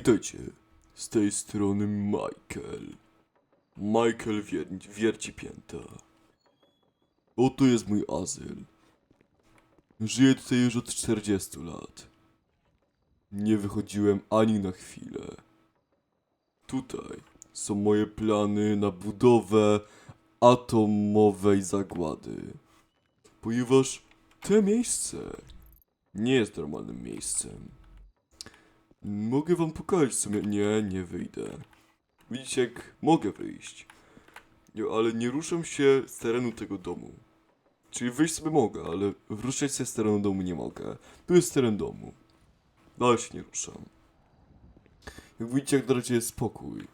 Witajcie, z tej strony Michael. Michael wier wierci pięta. Oto jest mój azyl. Żyję tutaj już od 40 lat. Nie wychodziłem ani na chwilę. Tutaj są moje plany na budowę atomowej zagłady. Ponieważ to miejsce nie jest normalnym miejscem. Mogę wam pokazać w sumie. Nie, nie wyjdę. Widzicie, jak mogę wyjść. Nie, ale nie ruszam się z terenu tego domu. Czyli wyjść sobie mogę, ale ruszać się z terenu domu nie mogę. Tu jest teren domu. Dalej się nie ruszam. Jak widzicie, jak na razie jest spokój.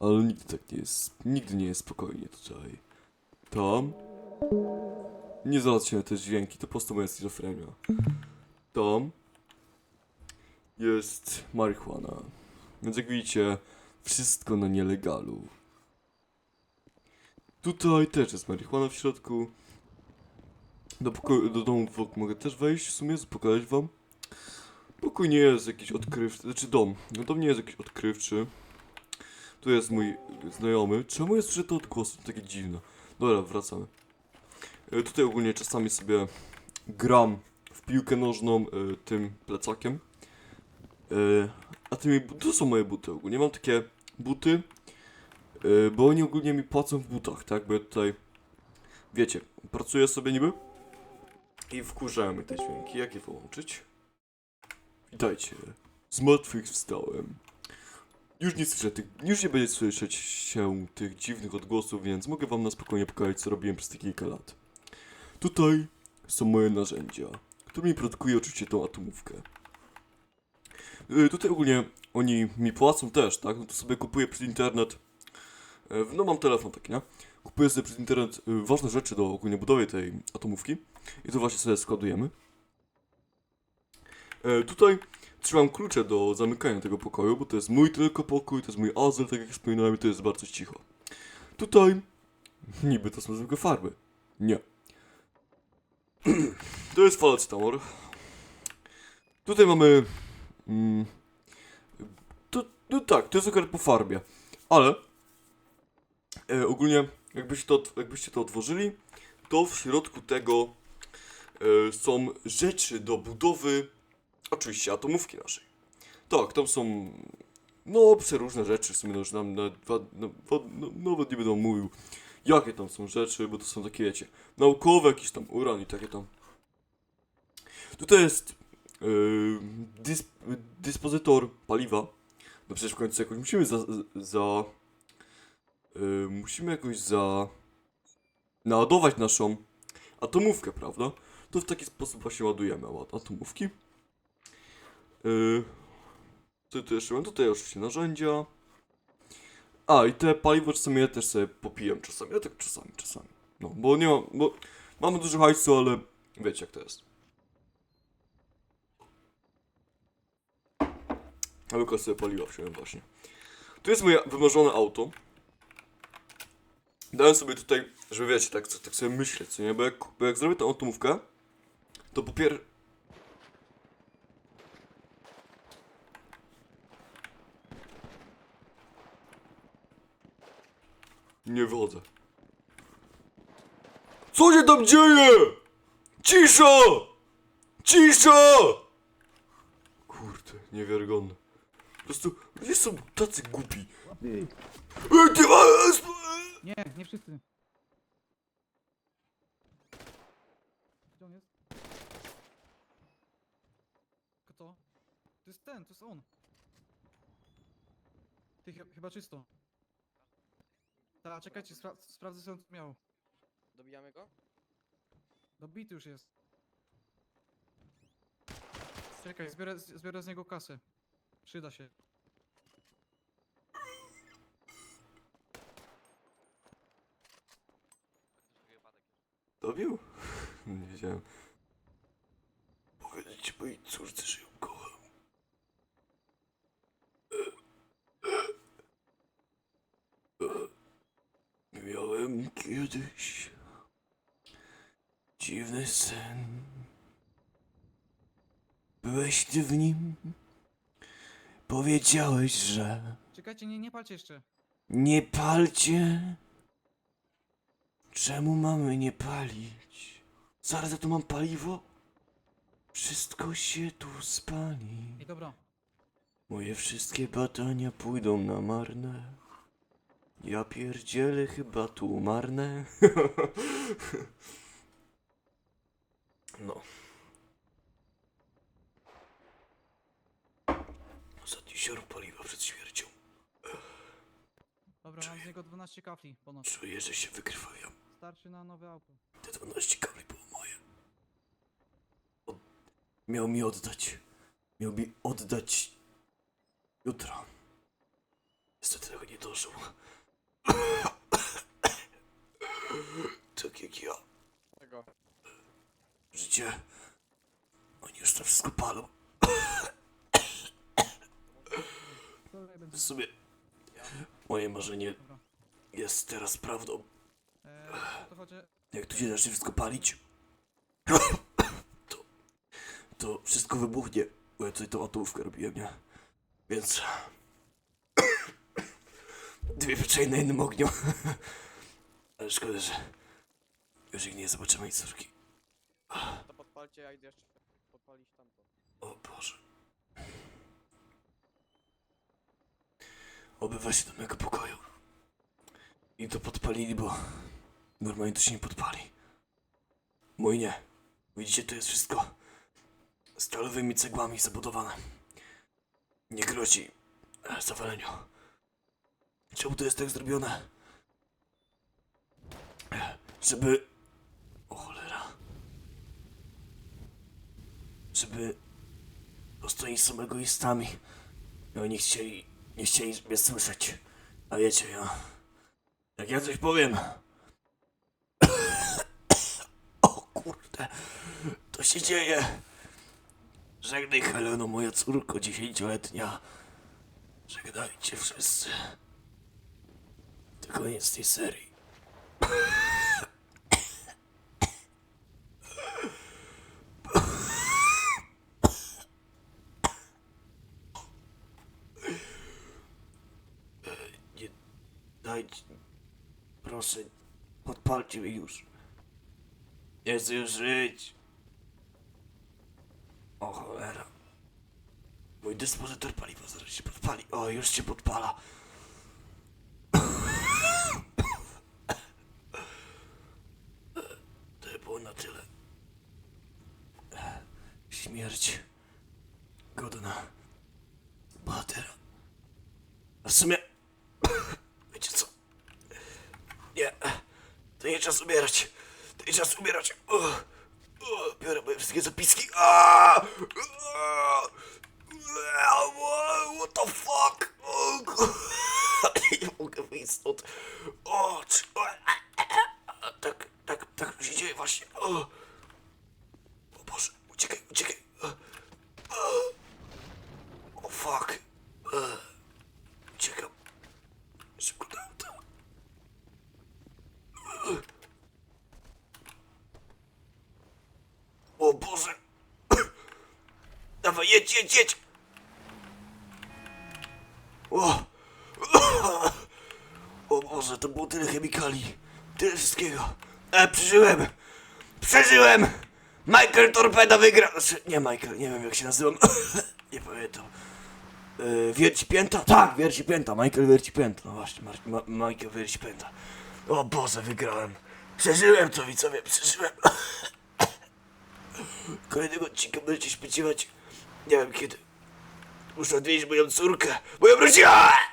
Ale nigdy tak nie jest. Nigdy nie jest spokojnie tutaj. Tam. Nie załatwię na te dźwięki, to po prostu moja schizofrenia. Tam jest marihuana. Więc jak widzicie, wszystko na nielegalu. Tutaj też jest marihuana w środku. Do, do domu dwóch mogę też wejść w sumie, pokazać wam. Pokój nie jest jakiś odkrywczy, znaczy dom. No dom nie jest jakiś odkrywczy. Tu jest mój znajomy. Czemu jest że to odgłosy? Takie dziwne. Dobra, wracamy. E, Tutaj ogólnie czasami sobie gram w piłkę nożną e, tym plecakiem. E, a tymi, to są moje buty ogólnie. Mam takie buty, e, bo oni ogólnie mi płacą w butach, tak? Bo ja tutaj, wiecie, pracuję sobie niby i wkurzają mi te dźwięki. Jak je wyłączyć? Witajcie. Z martwych wstałem. Już nie słyszę tych, już nie będzie słyszeć się tych dziwnych odgłosów, więc mogę wam na spokojnie pokazać, co robiłem przez te kilka lat. Tutaj są moje narzędzia, którymi produkuję oczywiście tą atomówkę. Y, Tutaj ogólnie oni mi płacą też, tak? No to sobie kupuję przez internet. E, No mam telefon taki, nie? Kupuję sobie przez internet y, ważne rzeczy do ogólnie budowy tej atomówki. I to właśnie sobie składujemy. Tutaj trzymam klucze do zamykania tego pokoju, bo to jest mój tylko pokój, to jest mój azyl, tak jak wspominałem, to jest bardzo cicho. Tutaj niby to są zwykłe farby. Nie. to jest falcetamor. Tutaj mamy Mm, to, no tak, to jest akurat po farbie, ale e, ogólnie jakbyście to, jakbyście to otworzyli, to w środku tego e, są rzeczy do budowy, oczywiście atomówki naszej. Tak, tam są no przeróżne rzeczy, w sumie no, już nam na, no, no, no, nawet nie będę mówił jakie tam są rzeczy, bo to są takie wiecie, naukowe, jakiś tam uran i takie tam. Tutaj jest Yy, dys, dyspozytor paliwa. No przecież w końcu jakoś musimy za. za yy, musimy jakoś za. naładować naszą atomówkę, prawda? To w taki sposób właśnie ładujemy at- atomówki. Yy, co tu jeszcze mam? Tutaj oczywiście narzędzia. A, i te paliwo czasami ja też sobie popijam czasami. Ja tak czasami, czasami. No, bo nie mam, bo mamy dużo hajsu, ale wiecie jak to jest. A Luka sobie paliwa wziąłem właśnie. Tu jest moje wymarzone auto. Dałem sobie tutaj, żeby wiecie, tak, tak sobie myśleć, co nie? Bo jak, bo jak zrobię tę atomówkę, to po pier... Nie wychodzę. Co się tam dzieje? Cisza! Cisza! Kurde, niewiarygodne. Po prostu ludzie są tacy głupi. Ty. Ej, Nie, nie wszyscy. Gdzie on jest? Kto? To jest ten, to jest on. Ty, chy- chyba czysto. Ta, czekajcie, spra sprawdzę co on tu miał. Dobijamy go? Dobity już jest. Czekaj, zbiorę, z- zbiorę z niego kasę. Przyda się. Dobił? Nie wiedziałem. Powiedzieć mojej córce, że ją kocham. Miałem kiedyś dziwny sen. Byłeś ty w nim? Powiedziałeś, że Czekajcie, nie, nie palcie jeszcze. nie palcie. Czemu mamy nie palić? Zaraz ja tu mam paliwo? Wszystko się tu spali. Ej, dobra. Moje wszystkie badania pójdą na marne. Ja pierdzielę chyba tu marne. no. Sior paliwa przed śmiercią. Dobra, mam z niego 12 kafli ponoć. Czuję, że się wykrwawiam. Starczy na nowe auto. Te 12 kabli było moje. Od... Miał mi oddać. Miał mi oddać jutro. Niestety tego nie dożył. tak jak ja. Tego. Życie. Oni już to wszystko palą. Będę. W sumie moje marzenie Dobra. jest teraz prawdą. Eee, to chodzi... Jak tu się zacznie wszystko palić, to, to wszystko wybuchnie. Bo ja tutaj tą atomówkę robiłem, nie? Więc... Dwie pieczenie na jednym ogniu. Ale szkoda, że już ich nie zobaczymy i córki. To podpalcie, ja idę jeszcze podpalić tamto. O Boże. Obywa się do mojego pokoju. I to podpalili, bo normalnie to się nie podpali. Mój nie. Widzicie, to jest wszystko stalowymi cegłami zabudowane. Nie grozi zawaleniu. Czemu to jest tak zrobione? Żeby... O cholera. Żeby oni są egoistami. I oni chcieli, nie chcieli mnie słyszeć. A wiecie, ja... Jak ja coś powiem... o kurde, to się dzieje. Żegnaj Heleno, moja córko dziesięcioletnia. Żegnajcie wszyscy. To koniec tej serii. Nie Proszę, podpalcie już. Nie chcę żyć. O cholera. Mój dyspozytor paliwa zaraz się podpali. O, już się podpala. To było na tyle. Śmierć. Godna. Bohatera. A w sumie... Wiecie co? Nie. To nie czas umierać. To nie czas umierać. O, o, biorę moje wszystkie zapiski. What the fuck? Nie mogę wyjść stąd. Tak, tak, tak się dzieje właśnie. O, o Boże, uciekaj, uciekaj. O, fuck. Uciekam. Szybko do auta. O Boże! Dawaj, jedź, jedź, jedź! O! O Boże, to było tyle chemikali. Tyle wszystkiego. E, przeżyłem! Przeżyłem! Michael Torpeda wygrał. Znaczy, nie Michael, nie wiem jak się nazywam. nie pamiętam. Yy, wierci pięta? Tak, wierci pięta, Michael wierci pięta. No właśnie, Ma- Michael wierci pięta. O Boże, wygrałem. Przeżyłem to, widzowie, przeżyłem. Kolejnego odcinka będziecie spodziewać. Я Девки, уж ответишь будем цурка, будем ручья!